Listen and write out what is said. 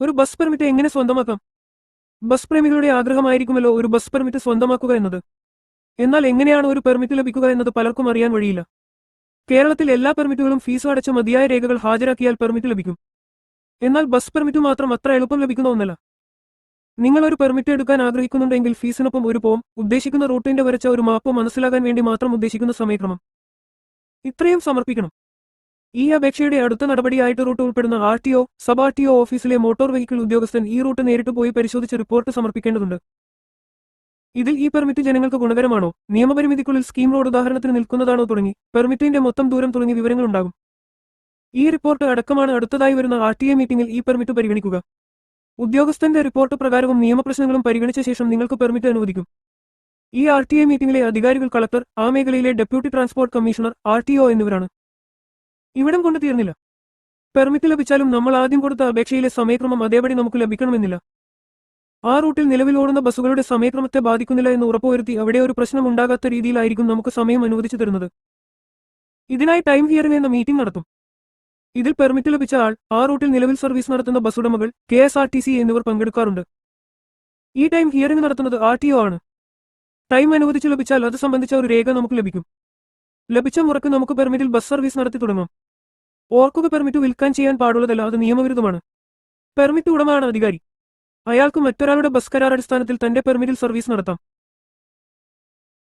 ഒരു bus permit എങ്ങനെ സ്വന്തമാക്കാം? ബസ് പ്രേമികളുടെ ആഗ്രഹമായിരിക്കുമല്ലോ ഒരു ബസ് പെർമിറ്റ് സ്വന്തമാക്കുക എന്നത്. എന്നാൽ എങ്ങനെയാണ് ഒരു പെർമിറ്റ് ലഭിക്കുക എന്നത് പലർക്കും അറിയാൻ വഴിയില്ല. കേരളത്തിൽ എല്ലാ പെർമിറ്റുകളും ഫീസ് അടച്ച മതിയായ രേഖകൾ ഹാജരാക്കിയാൽ പെർമിറ്റ് ലഭിക്കും. എന്നാൽ ബസ് പെർമിറ്റ് മാത്രം അത്ര എളുപ്പം ലഭിക്കുന്ന ഒന്നല്ല. നിങ്ങൾ ഒരു പെർമിറ്റ് എടുക്കാൻ ആഗ്രഹിക്കുന്നുണ്ടെങ്കിൽ ഫീസിനൊപ്പം ഒരു പോം ഉദ്ദേശിക്കുന്ന റൂട്ടിന്റെ വരച്ച ഒരു മാപ്പ് മനസ്സിലാക്കാൻ വേണ്ടി മാത്രം ഉദ്ദേശിക്കുന്ന സമയക്രമം. ഇത്രയും സമർപ്പിക്കണം. ഈ അപേക്ഷയുടെ അടുത്ത നടപടിയായിട്ട് റൂട്ട് ഉൾപ്പെടുന്ന R T O sub R T O ഓഫീസിലെ മോട്ടോർ വെഹിക്കിൾ ഉദ്യോഗസ്ഥൻ ഈ റൂട്ട് നേരിട്ട് പോയി പരിശോധിച്ച് റിപ്പോർട്ട് സമർപ്പിക്കേണ്ടതുണ്ട്. ഇതിൽ ഈ പെർമിറ്റ് ജനങ്ങൾക്ക് ഗുണകരമാണോ? നിയമപരിമിതിക്കുള്ളിൽ സ്കീം റോഡ് ഉദാഹരണത്തിന് നിൽക്കുന്നതാണോ തുടങ്ങി പെർമിറ്റിന്റെ മൊത്തം ദൂരം തുടങ്ങിയ വിവരങ്ങളുണ്ടാകും. ഈ റിപ്പോർട്ട് അടക്കമാണ് അടുത്തതായി വരുന്ന ആർ ടി എ മീറ്റിംഗിൽ ഈ പെർമിറ്റ് പരിഗണിക്കുക. ഉദ്യോഗസ്ഥന്റെ റിപ്പോർട്ട് പ്രകാരവും നിയമപ്രശ്നങ്ങളും പരിഗണിച്ച ശേഷം നിങ്ങൾക്ക് പെർമിറ്റ് അനുവദിക്കും. ഈ ആർ ടി എ മീറ്റിംഗിലെ അധികാരികൾ കളക്ടർ ആ മേഖലയിലെ deputy transport commissioner R T O എന്നിവരാണ്. ഇവിടം കൊണ്ടു തീർന്നില്ല. പെർമിറ്റ് ലഭിച്ചാലും നമ്മൾ ആദ്യം കൊടുത്ത അപേക്ഷയിലെ സമയക്രമം അതേപടി നമുക്ക് ലഭിക്കണമെന്നില്ല. ആ റൂട്ടിൽ നിലവിൽ ഓടുന്ന ബസ്സുകളുടെ സമയക്രമത്തെ ബാധിക്കുന്നില്ല എന്ന് ഉറപ്പുവരുത്തി അവിടെ ഒരു പ്രശ്നം ഉണ്ടാകാത്ത രീതിയിലായിരിക്കും നമുക്ക് സമയം അനുവദിച്ചു തരുന്നത്. ഇതിനായി ടൈം ഹിയറിംഗ് എന്ന മീറ്റിംഗ് നടത്തും. ഇതിൽ പെർമിറ്റ് ലഭിച്ച ആൾ ആ റൂട്ടിൽ നിലവിൽ സർവീസ് നടത്തുന്ന ബസ് ഉടമകൾ K S R T C എന്നിവർ പങ്കെടുക്കാറുണ്ട്. ഈ ടൈം ഹിയറിംഗ് നടത്തുന്നത് ആർ ടി ഒ ആണ്. ടൈം അനുവദിച്ചു ലഭിച്ചാൽ അത് സംബന്ധിച്ച ഒരു രേഖ നമുക്ക് ലഭിക്കും. ലഭിച്ച മുറക്ക് നമുക്ക് പെർമിറ്റിൽ ബസ് സർവീസ് നടത്തി തുടങ്ങാം. ഓർക്കുക പെർമിറ്റ് വിൽക്കാൻ ചെയ്യാൻ പാടുള്ളതല്ല അത് നിയമവിരുദ്ധമാണ്. പെർമിറ്റ് ഉടമയാണ് അധികാരി. അയാൾക്ക് മറ്റൊരാളുടെ ബസ് കരാർ അടിസ്ഥാനത്തിൽ തന്റെ പെർമിറ്റിൽ സർവീസ് നടത്താം.